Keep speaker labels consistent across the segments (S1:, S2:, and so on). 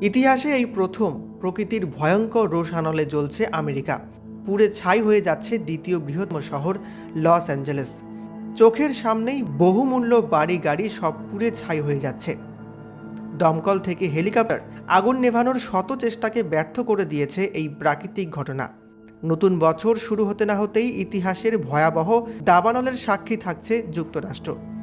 S1: ইতিহাসে এই প্রথম প্রকৃতির ভয়ঙ্কর রোষানলে জ্বলছে আমেরিকা। পুরে ছাই হয়ে যাচ্ছে দ্বিতীয় বৃহত্তম শহর লস অ্যাঞ্জেলেস। চোখের সামনেই বহুমূল্য বাড়ি গাড়ি সব পুড়ে ছাই হয়ে যাচ্ছে। দমকল থেকে হেলিকপ্টার আগুন নেভানোর শত চেষ্টাকে ব্যর্থ করে দিয়েছে এই প্রাকৃতিক ঘটনা। নতুন বছর শুরু হতে না হতেই ইতিহাসের ভয়াবহ দাবানলের সাক্ষী থাকছে যুক্তরাষ্ট্র।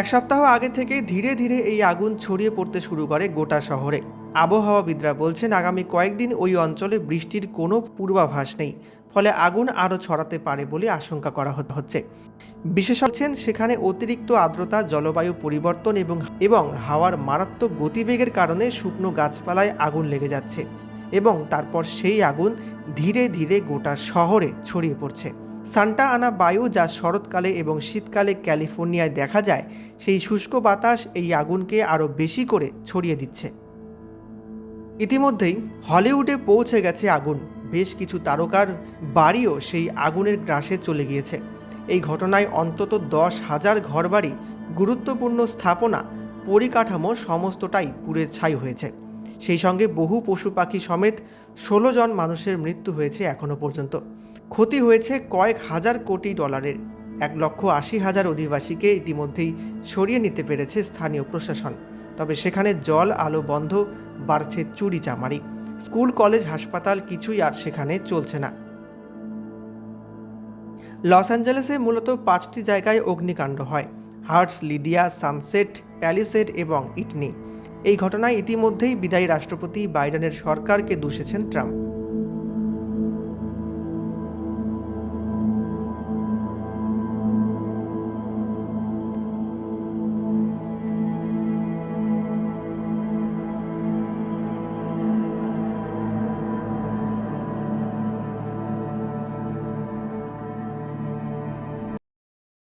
S1: এক সপ্তাহ আগে থেকে ধীরে ধীরে এই আগুন ছড়িয়ে পড়তে শুরু করে গোটা শহরে। আবহাওয়াবিদরা বলছেন, আগামী কয়েকদিন ওই অঞ্চলে বৃষ্টির কোনো পূর্বাভাস নেই, ফলে আগুন আরও ছড়াতে পারে বলে আশঙ্কা করা হচ্ছে। বিশেষজ্ঞ সেখানে অতিরিক্ত আর্দ্রতা, জলবায়ু পরিবর্তন এবং এবং হাওয়ার মারাত্মক গতিবেগের কারণে শুকনো গাছপালায় আগুন লেগে যাচ্ছে এবং তারপর সেই আগুন ধীরে ধীরে গোটা শহরে ছড়িয়ে পড়ছে। সান্টা আনা বায়ু যা শরৎকালে এবং শীতকালে ক্যালিফোর্নিয়ায় দেখা যায়, সেই শুষ্ক বাতাস এই আগুনকে আরও বেশি করে ছড়িয়ে দিচ্ছে। ইতিমধ্যেই হলিউডে পৌঁছে গেছে আগুন। বেশ কিছু তারকার বাড়িও সেই আগুনের গ্রাসে চলে গিয়েছে। এই ঘটনায় অন্তত দশ হাজার ঘরবাড়ি, গুরুত্বপূর্ণ স্থাপনা, পরিকাঠামো সমস্তটাই পুড়ে ছাই হয়েছে। সেই সঙ্গে বহু পশু পাখি সমেত ষোলো জন মানুষের মৃত্যু হয়েছে এখনও পর্যন্ত। ক্ষতি হয়েছে কয়েক হাজার কোটি ডলারের। এক লক্ষ আশি হাজার অধিবাসীকে ইতিমধ্যেই সরিয়ে নিতে পেরেছে স্থানীয় প্রশাসন। তবে সেখানে জল, আলো বন্ধ, বাড়ছে চুরি চামারি। স্কুল, কলেজ, হাসপাতাল কিছুই আর সেখানে চলছে না। লস অ্যাঞ্জেলেসে মূলত পাঁচটি জায়গায় অগ্নিকাণ্ড হয়। হার্টস, লিদিয়া, সানসেট, প্যালিসেড এবং ইটনি। এই ঘটনায় ইতিমধ্যেই বিদায়ী রাষ্ট্রপতি বাইডেনের সরকারকে দূষেছেন ট্রাম্প।